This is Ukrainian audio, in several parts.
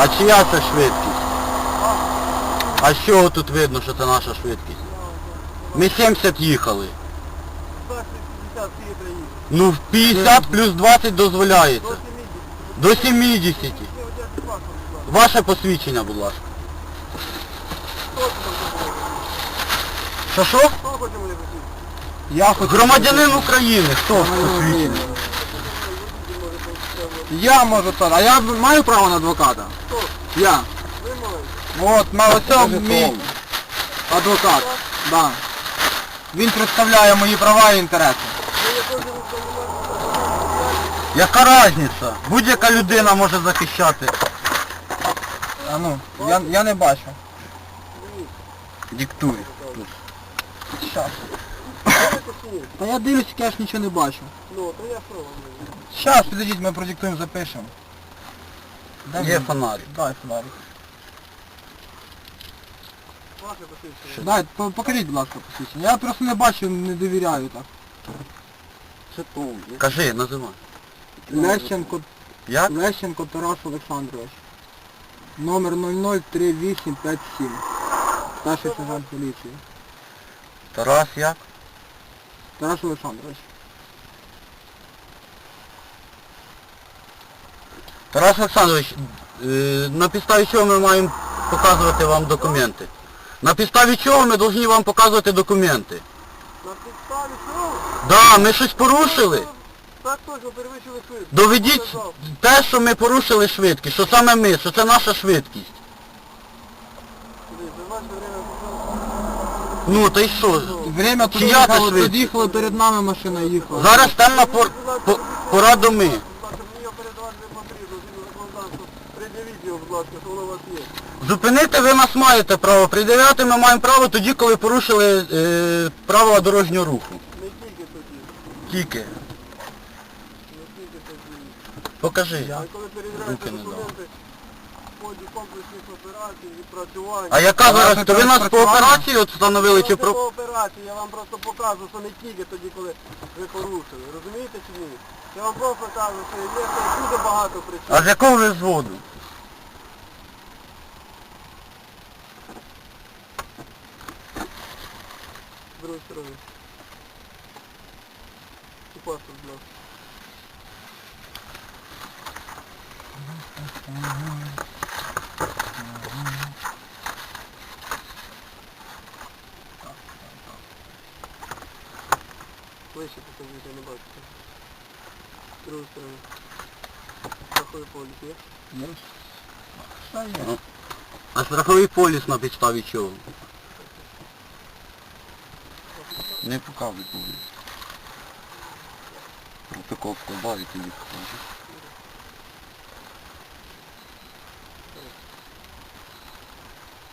А чия це швидкість? А з чого тут видно, що це наша швидкість? Ми 70 їхали. Так, 60 всі приїхали. Ну в 50 плюс 20 дозволяється. До 70. До 70. Ви одягти паспорт, будь ласка. Ваше посвідчення, будь ласка. Що що? Я Громадянин України. Хто посвідчення? Я можу то, а я маю право на адвоката? Хто? Я. Ви маєте. От, ось мій адвокат. Да. Він представляє мої права і інтереси. Яка різниця? Будь-яка людина може захищати. А ну, я, я не бачу. Диктуй. Щас. Знаєте? Та я дивлюсь, я ж нічого не бачу. Ну, то я що вам? говорю? Щас, підійдіть, ми продиктуємо, запишемо. Дай Є мені. фонарик. Дай фонарик. Ваше посвідчення. Дай, по- покажіть, будь ласка, посвідчення. Я просто не бачу, не довіряю так. Кажи, називай. Лещенко, Як? Лещенко Тарас Олександрович. Номер 003857. Старший сержант поліції. Тарас як? Тарас Олександрович. Тарас Олександрович, е, на підставі чого ми маємо показувати вам документи? На підставі чого ми повинні вам показувати документи? На підставі чого? Да, ми щось порушили. Так точно, перевищили швидкість. Доведіть те, що ми порушили швидкість, що саме ми, що це наша швидкість. Дивіться, ваше время. Ну, та й що? Время туди Чия це їхало, швидкість? перед нами машина їхала. Зараз темна пор... по- пора доми. Будь ласка, мені його передавати не потрібно, згідно законодавства. Пред'явіть його, будь ласка, воно у вас є. Зупинити ви нас маєте право, придивляти ми маємо право тоді, коли порушили е, правила дорожнього руху. Не тільки тоді. Тільки. Не тільки тоді. Покажи. А коли Руки перевіряєте не дав. документи ході комплексних операцій, відпрацювань. А яка зараз? То ви нас по операції от встановили чи Це про... по операції, я вам просто показую, що не тільки тоді, коли ви порушили. Розумієте чи ні? Я вам просто кажу, що є ще дуже багато причин. А з якого ви зводу? З другої сторони. І паспорт, будь ласка. Вище покажіть, я не бачу. З другої сторони. Страховий поліс є? Є. Що є? А страховий поліс на підставі чого? Не показуй поліс. Протокол складаю, не покажу.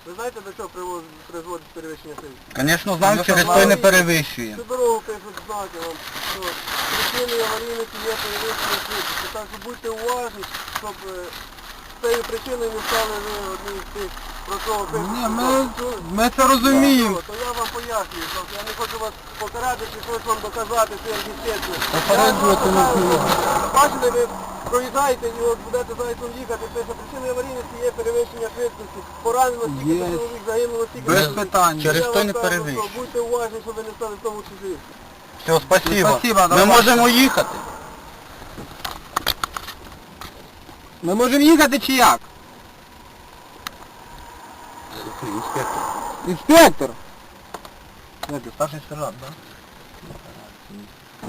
Ви знаєте, до чого привоз- призводить перевищення сил? Звісно, знаю, Ну, через той не перевищує. Дорогу пишуть знаки вам, що причиною аварійності є перевищення швидкості. Так що будьте уважні, щоб е, з цією причиною не стали ви одні з тих, про кого пишуть. Ні, ми, Чули? ми це розуміємо. То я вам пояснюю, я не хочу вас покарати чи щось вам доказати сверхъестественно. Попереджувати не треба. Бачите, ви проїжджаєте і от будете зайцем їхати, пише причиною аварійності є перевищення швидкості. Поранено стільки Є. чоловік, загинуло стільки Без чоловік. питань. Через Я вам не кажу, що Будьте уважні, щоб ви не стали в тому чужі. Все, спасибо. Спасибо, Ми давай. можемо їхати. Ми можемо їхати чи як? Інспектор. Інспектор! Старший сержант, так?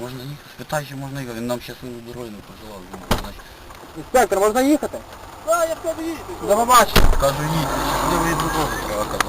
Можна їхати? Спитай, чи можна їхати. Він нам ще свою дорогу не пожелав. Значить, Інспектор, можна їхати? Так, я в тебе їду. До побачення. Кажу, їдьте, щасливої дороги треба казати.